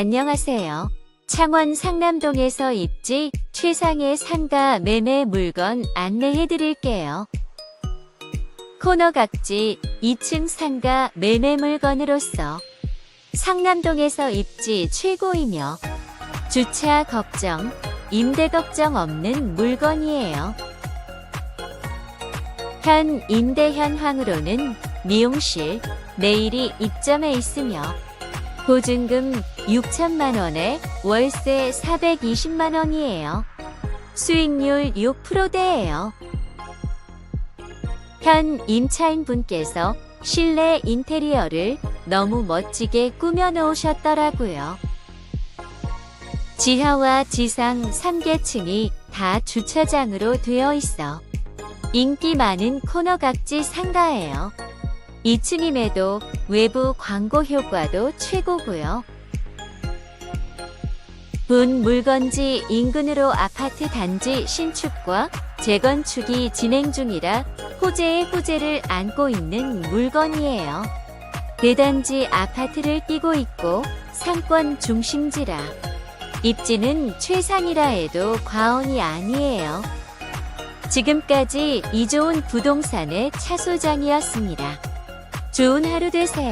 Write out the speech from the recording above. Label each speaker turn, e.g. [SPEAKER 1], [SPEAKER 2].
[SPEAKER 1] 안녕하세요. 창원 상남동에서 입지 최상의 상가 매매 물건 안내해 드릴게요. 코너각지 2층 상가 매매 물건으로서 상남동에서 입지 최고이며 주차 걱정, 임대 걱정 없는 물건이에요. 현 임대 현황으로는 미용실, 네일이 입점해 있으며 보증금 6천만 원에 월세 420만 원이에요. 수익률 6%대예요. 현 임차인 분께서 실내 인테리어를 너무 멋지게 꾸며 놓으셨더라고요. 지하와 지상 3계층이 다 주차장으로 되어 있어 인기 많은 코너각지 상가예요. 2층임에도 외부 광고 효과도 최고고요. 분 물건지 인근으로 아파트 단지 신축과 재건축이 진행 중이라 호재의 호재를 안고 있는 물건이에요. 대단지 아파트를 끼고 있고 상권 중심지라 입지는 최상이라 해도 과언이 아니에요. 지금까지 이좋은 부동산의 차소장이었습니다. 좋은 하루 되세요.